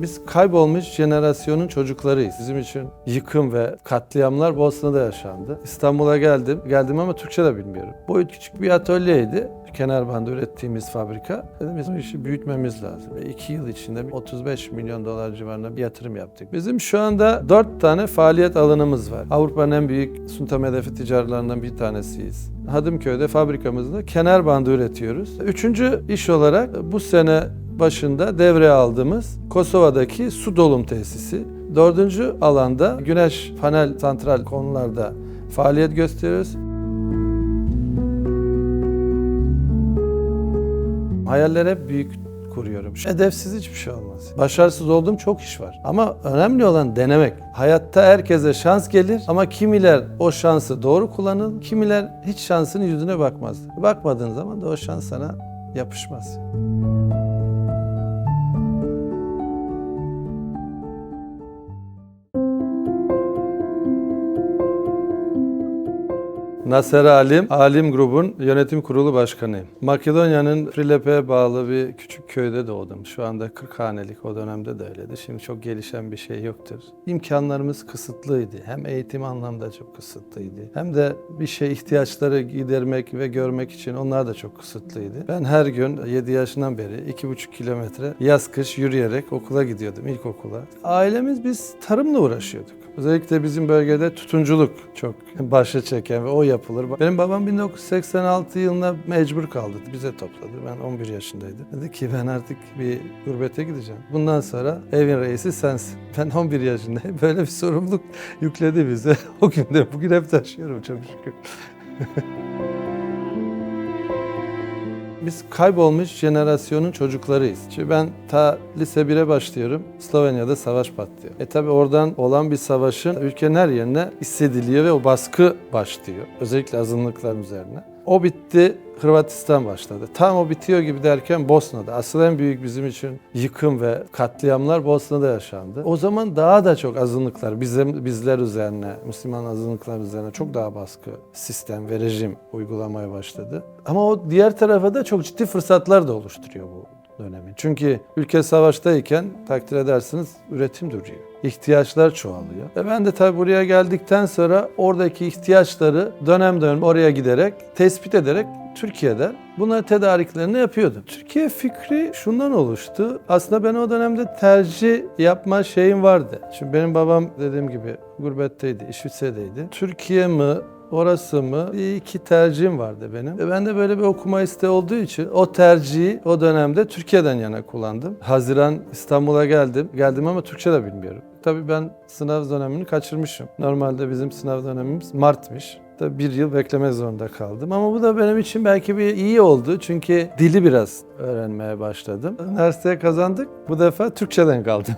Biz kaybolmuş jenerasyonun çocuklarıyız. Bizim için yıkım ve katliamlar Bosna'da yaşandı. İstanbul'a geldim. Geldim ama Türkçe de bilmiyorum. Boyut küçük bir atölyeydi. Kenar bandı ürettiğimiz fabrika. Dedim biz bu işi büyütmemiz lazım. Ve iki yıl içinde 35 milyon dolar civarında bir yatırım yaptık. Bizim şu anda dört tane faaliyet alanımız var. Avrupa'nın en büyük sunta hedefi ticarilerinden bir tanesiyiz. Hadımköy'de fabrikamızda kenar bandı üretiyoruz. Üçüncü iş olarak bu sene başında devreye aldığımız Kosova'daki su dolum tesisi. Dördüncü alanda güneş panel santral konularda faaliyet gösteriyoruz. Hayaller hep büyük kuruyorum. Hedefsiz hiçbir şey olmaz. Başarısız olduğum çok iş var. Ama önemli olan denemek. Hayatta herkese şans gelir ama kimiler o şansı doğru kullanır, kimiler hiç şansının yüzüne bakmaz. Bakmadığın zaman da o şans sana yapışmaz. Naser Alim, Alim Grubun yönetim kurulu başkanıyım. Makedonya'nın Prilep'e bağlı bir küçük köyde doğdum. Şu anda 40 hanelik o dönemde de öyleydi. Şimdi çok gelişen bir şey yoktur. İmkanlarımız kısıtlıydı. Hem eğitim anlamda çok kısıtlıydı. Hem de bir şey ihtiyaçları gidermek ve görmek için onlar da çok kısıtlıydı. Ben her gün 7 yaşından beri 2,5 kilometre yaz kış yürüyerek okula gidiyordum ilkokula. Ailemiz biz tarımla uğraşıyorduk. Özellikle bizim bölgede tutunculuk çok başa çeken ve o yapılır. Benim babam 1986 yılında mecbur kaldı. Bize topladı. Ben 11 yaşındaydım. Dedi ki ben artık bir gurbete gideceğim. Bundan sonra evin reisi sensin. Ben 11 yaşındayım. Böyle bir sorumluluk yükledi bize. O günde bugün hep taşıyorum çok şükür. Biz kaybolmuş jenerasyonun çocuklarıyız. Çünkü ben ta lise 1'e başlıyorum. Slovenya'da savaş patlıyor. E tabi oradan olan bir savaşın ülkenin her yerine hissediliyor ve o baskı başlıyor. Özellikle azınlıklar üzerine. O bitti, Hırvatistan başladı. Tam o bitiyor gibi derken Bosna'da. Asıl en büyük bizim için yıkım ve katliamlar Bosna'da yaşandı. O zaman daha da çok azınlıklar, bizim bizler üzerine, Müslüman azınlıklar üzerine çok daha baskı sistem ve rejim uygulamaya başladı. Ama o diğer tarafa da çok ciddi fırsatlar da oluşturuyor bu dönemi. Çünkü ülke savaştayken takdir edersiniz üretim duruyor. İhtiyaçlar çoğalıyor. E ben de tabii buraya geldikten sonra oradaki ihtiyaçları dönem dönem oraya giderek, tespit ederek Türkiye'de bunlar tedariklerini yapıyordum. Türkiye fikri şundan oluştu. Aslında ben o dönemde tercih yapma şeyim vardı. Şimdi benim babam dediğim gibi gurbetteydi, İsviçre'deydi. Türkiye mi, Orası mı? Bir iki tercihim vardı benim. E ben de böyle bir okuma isteği olduğu için o tercihi o dönemde Türkiye'den yana kullandım. Haziran İstanbul'a geldim. Geldim ama Türkçe de bilmiyorum. Tabii ben sınav dönemini kaçırmışım. Normalde bizim sınav dönemimiz Mart'mış. Tabii bir yıl beklemek zorunda kaldım. Ama bu da benim için belki bir iyi oldu. Çünkü dili biraz öğrenmeye başladım. Üniversiteye kazandık. Bu defa Türkçeden kaldım.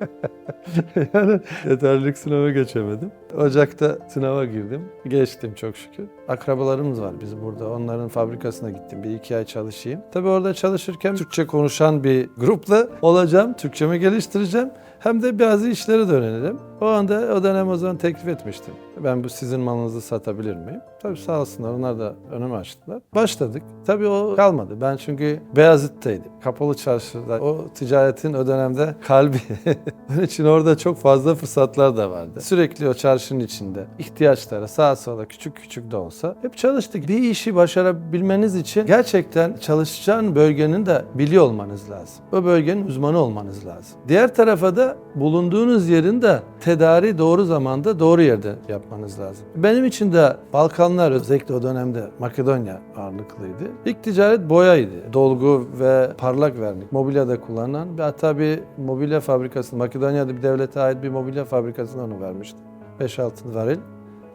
yani yeterlilik sınavı geçemedim. Ocak'ta sınava girdim. Geçtim çok şükür. Akrabalarımız var biz burada. Onların fabrikasına gittim. Bir iki ay çalışayım. Tabii orada çalışırken Türkçe konuşan bir grupla olacağım. Türkçemi geliştireceğim. Hem de bazı işleri de öğrenirim. O anda o dönem o zaman teklif etmiştim. Ben bu sizin malınızı satabilir miyim? Tabii sağ olsunlar onlar da önümü açtılar. Başladık. Tabii o kalmadı. Ben çünkü Beyazıt'taydım. Kapalı çarşıda. O ticaretin o dönemde kalbi. Onun için orada çok fazla fırsatlar da vardı. Sürekli o çarşının içinde ihtiyaçlara sağa sola küçük küçük de olsa hep çalıştık. Bir işi başarabilmeniz için gerçekten çalışacağın bölgenin de biliyor olmanız lazım. O bölgenin uzmanı olmanız lazım. Diğer tarafa da bulunduğunuz yerin de tedari doğru zamanda doğru yerde yapmanız lazım. Benim için de Balkanlar özellikle o dönemde Makedonya ağırlıklıydı. İlk ticaret boyaydı. Dolgu ve parlak vernik. Mobilyada kullanılan ve hatta bir mobilya fabrikası, Makedonya'da bir devlete ait bir mobilya fabrikasına onu vermişti. 5-6 varil.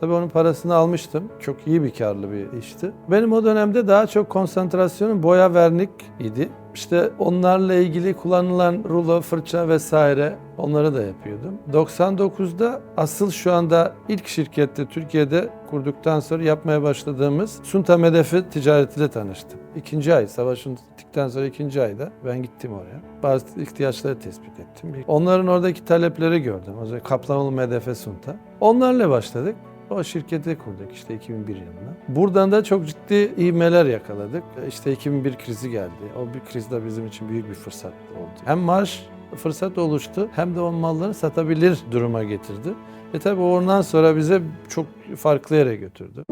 Tabii onun parasını almıştım. Çok iyi bir karlı bir işti. Benim o dönemde daha çok konsantrasyonum boya vernik idi. İşte onlarla ilgili kullanılan rulo, fırça vesaire onları da yapıyordum. 99'da asıl şu anda ilk şirkette Türkiye'de kurduktan sonra yapmaya başladığımız Sunta Medefi ticaretiyle tanıştım. İkinci ay, savaşın bittikten sonra ikinci ayda ben gittim oraya. Bazı ihtiyaçları tespit ettim. Onların oradaki talepleri gördüm. O Kaplanoğlu Medefe Sunta. Onlarla başladık. O şirketi kurduk işte 2001 yılında. Buradan da çok ciddi ivmeler yakaladık. İşte 2001 krizi geldi. O bir kriz de bizim için büyük bir fırsat oldu. Hem maaş fırsat oluştu hem de o malları satabilir duruma getirdi. E tabi ondan sonra bize çok farklı yere götürdü.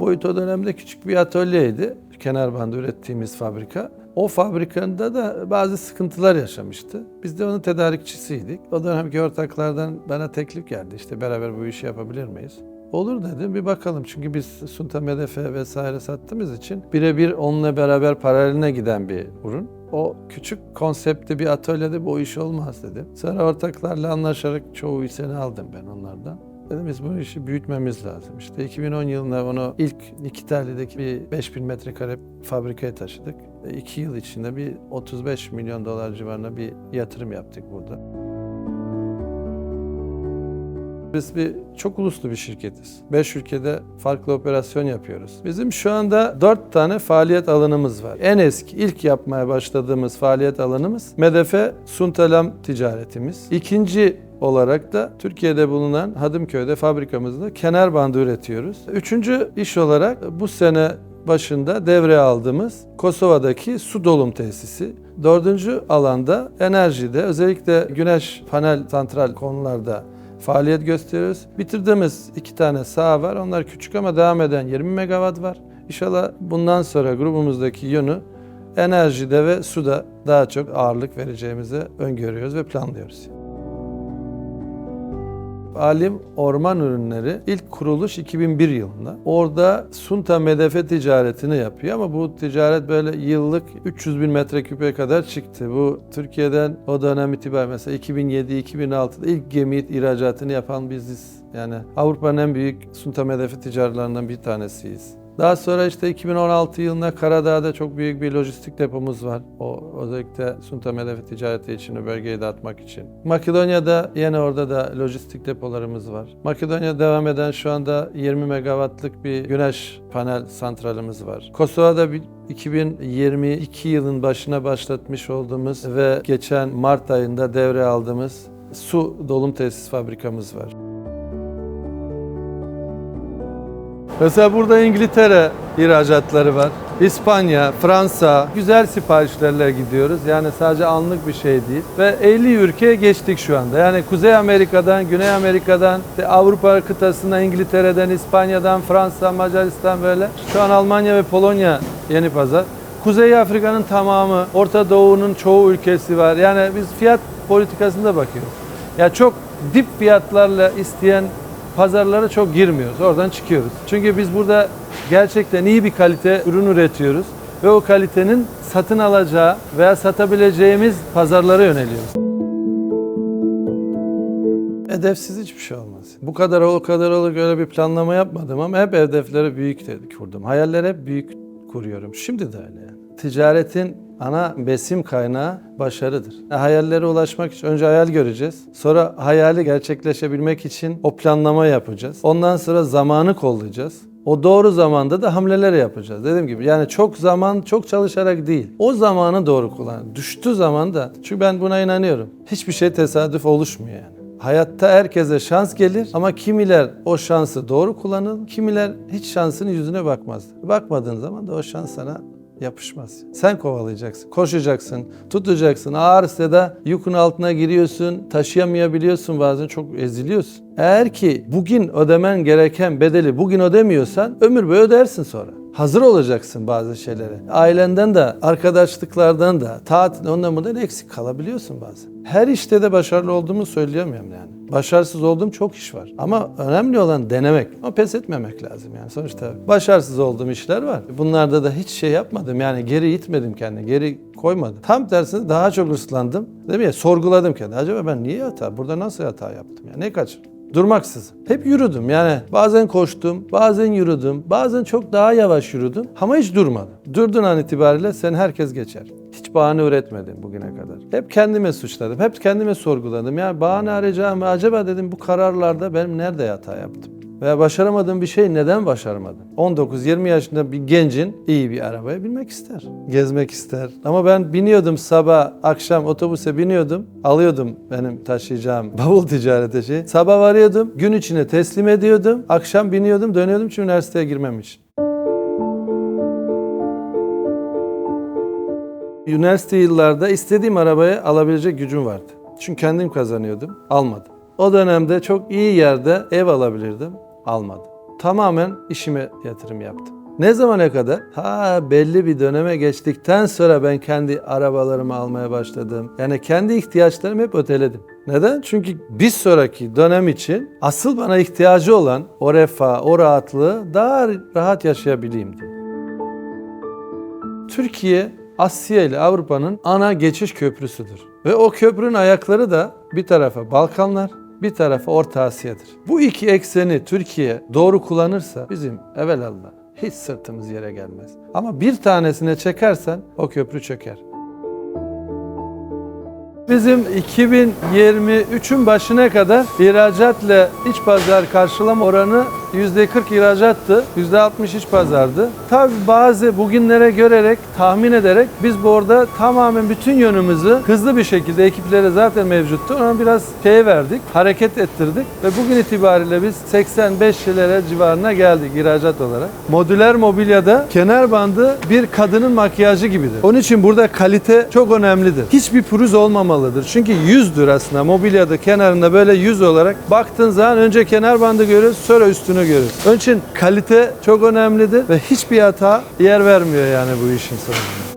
Boyut o dönemde küçük bir atölyeydi. Kenar bandı ürettiğimiz fabrika. O fabrikanda da bazı sıkıntılar yaşamıştı. Biz de onun tedarikçisiydik. O dönemki ortaklardan bana teklif geldi. İşte beraber bu işi yapabilir miyiz? Olur dedim bir bakalım çünkü biz Sunta Medefe vesaire sattığımız için birebir onunla beraber paraleline giden bir ürün. O küçük konseptli bir atölyede bu iş olmaz dedim. Sonra ortaklarla anlaşarak çoğu hisseni aldım ben onlardan. Dedim biz bu işi büyütmemiz lazım. İşte 2010 yılında onu ilk İkitali'deki bir 5000 metrekare fabrikaya taşıdık. E, İki yıl içinde bir 35 milyon dolar civarında bir yatırım yaptık burada. Biz bir çok uluslu bir şirketiz. 5 ülkede farklı operasyon yapıyoruz. Bizim şu anda 4 tane faaliyet alanımız var. En eski, ilk yapmaya başladığımız faaliyet alanımız Medefe Suntalam ticaretimiz. İkinci olarak da Türkiye'de bulunan Hadımköy'de fabrikamızda kenar bandı üretiyoruz. Üçüncü iş olarak bu sene başında devreye aldığımız Kosova'daki su dolum tesisi. Dördüncü alanda enerjide özellikle güneş panel santral konularda faaliyet gösteriyoruz. Bitirdiğimiz iki tane saha var. Onlar küçük ama devam eden 20 megawatt var. İnşallah bundan sonra grubumuzdaki yönü enerjide ve suda daha çok ağırlık vereceğimizi öngörüyoruz ve planlıyoruz. Alim Orman Ürünleri ilk kuruluş 2001 yılında. Orada Sunta Medefe ticaretini yapıyor ama bu ticaret böyle yıllık 300 bin metreküpe kadar çıktı. Bu Türkiye'den o dönem itibaren mesela 2007-2006'da ilk gemi ihracatını yapan biziz. Yani Avrupa'nın en büyük Sunta Medefe ticarlarından bir tanesiyiz. Daha sonra işte 2016 yılında Karadağ'da çok büyük bir lojistik depomuz var. O özellikle Sunta Medefe ticareti için o bölgeyi dağıtmak için. Makedonya'da yine orada da lojistik depolarımız var. Makedonya devam eden şu anda 20 megawattlık bir güneş panel santralimiz var. Kosova'da bir 2022 yılın başına başlatmış olduğumuz ve geçen Mart ayında devre aldığımız su dolum tesis fabrikamız var. Mesela burada İngiltere ihracatları var. İspanya, Fransa güzel siparişlerle gidiyoruz. Yani sadece anlık bir şey değil. Ve 50 ülkeye geçtik şu anda. Yani Kuzey Amerika'dan, Güney Amerika'dan, Avrupa kıtasından, İngiltere'den, İspanya'dan, Fransa, Macaristan böyle. Şu an Almanya ve Polonya yeni pazar. Kuzey Afrika'nın tamamı, Orta Doğu'nun çoğu ülkesi var. Yani biz fiyat politikasında bakıyoruz. Ya çok dip fiyatlarla isteyen pazarlara çok girmiyoruz. Oradan çıkıyoruz. Çünkü biz burada gerçekten iyi bir kalite ürün üretiyoruz ve o kalitenin satın alacağı veya satabileceğimiz pazarlara yöneliyoruz. Hedefsiz hiçbir şey olmaz. Bu kadar o kadar olur öyle bir planlama yapmadım ama hep hedefleri büyük dedik kurdum. Hayalleri hep büyük kuruyorum. Şimdi de öyle. Ticaretin ana besim kaynağı başarıdır. E, hayallere ulaşmak için önce hayal göreceğiz. Sonra hayali gerçekleşebilmek için o planlama yapacağız. Ondan sonra zamanı kollayacağız. O doğru zamanda da hamleler yapacağız. Dediğim gibi yani çok zaman çok çalışarak değil. O zamanı doğru kullan. Düştüğü zaman da çünkü ben buna inanıyorum. Hiçbir şey tesadüf oluşmuyor yani. Hayatta herkese şans gelir ama kimiler o şansı doğru kullanır, kimiler hiç şansının yüzüne bakmaz. Bakmadığın zaman da o şans sana yapışmaz. Sen kovalayacaksın, koşacaksın, tutacaksın. Ağırsa da yükün altına giriyorsun, taşıyamayabiliyorsun bazen çok eziliyorsun. Eğer ki bugün ödemen gereken bedeli bugün ödemiyorsan ömür boyu ödersin sonra. Hazır olacaksın bazı şeylere. Ailenden de, arkadaşlıklardan da, tatil, ondan buradan eksik kalabiliyorsun bazen. Her işte de başarılı olduğumu söyleyemiyorum yani. Başarısız olduğum çok iş var. Ama önemli olan denemek. Ama pes etmemek lazım yani sonuçta. Başarısız olduğum işler var. Bunlarda da hiç şey yapmadım. Yani geri itmedim kendimi. Geri koymadım. Tam tersine daha çok ıslandım. Değil mi? Sorguladım kendimi. Acaba ben niye hata? Burada nasıl hata yaptım? Ya ne kaçırdım? Durmaksız. Hep yürüdüm yani. Bazen koştum, bazen yürüdüm, bazen çok daha yavaş yürüdüm ama hiç durmadım. Durduğun an itibariyle sen herkes geçer. Hiç bahane üretmedim bugüne kadar. Hep kendime suçladım, hep kendime sorguladım. Ya bahane arayacağım acaba dedim bu kararlarda benim nerede hata yaptım? Veya başaramadığım bir şey neden başaramadım? 19-20 yaşında bir gencin iyi bir arabaya binmek ister. Gezmek ister. Ama ben biniyordum sabah, akşam otobüse biniyordum. Alıyordum benim taşıyacağım bavul ticarete şey. Sabah varıyordum, gün içine teslim ediyordum. Akşam biniyordum, dönüyordum çünkü üniversiteye girmem için. Üniversite yıllarda istediğim arabayı alabilecek gücüm vardı. Çünkü kendim kazanıyordum, almadım. O dönemde çok iyi yerde ev alabilirdim, almadım. Tamamen işime yatırım yaptım. Ne zamana kadar? Ha belli bir döneme geçtikten sonra ben kendi arabalarımı almaya başladım. Yani kendi ihtiyaçlarımı hep öteledim. Neden? Çünkü bir sonraki dönem için asıl bana ihtiyacı olan o refah, o rahatlığı daha rahat yaşayabileyim. Türkiye Asya ile Avrupa'nın ana geçiş köprüsüdür. Ve o köprünün ayakları da bir tarafa Balkanlar, bir tarafa Orta Asya'dır. Bu iki ekseni Türkiye doğru kullanırsa bizim evelallah hiç sırtımız yere gelmez. Ama bir tanesine çekersen o köprü çöker. Bizim 2023'ün başına kadar ihracatla iç pazar karşılama oranı %40 ihracattı, %60 iç pazardı. Tabi bazı bugünlere görerek, tahmin ederek biz bu orada tamamen bütün yönümüzü hızlı bir şekilde ekiplere zaten mevcuttu. Ona biraz şey verdik, hareket ettirdik ve bugün itibariyle biz 85 lira civarına geldik ihracat olarak. Modüler mobilyada kenar bandı bir kadının makyajı gibidir. Onun için burada kalite çok önemlidir. Hiçbir pürüz olmamalıdır. Çünkü yüzdür aslında mobilyada kenarında böyle yüz olarak baktığın zaman önce kenar bandı görürüz sonra üstünü görürüz. Onun için kalite çok önemlidir ve hiçbir hata yer vermiyor yani bu işin sonunda.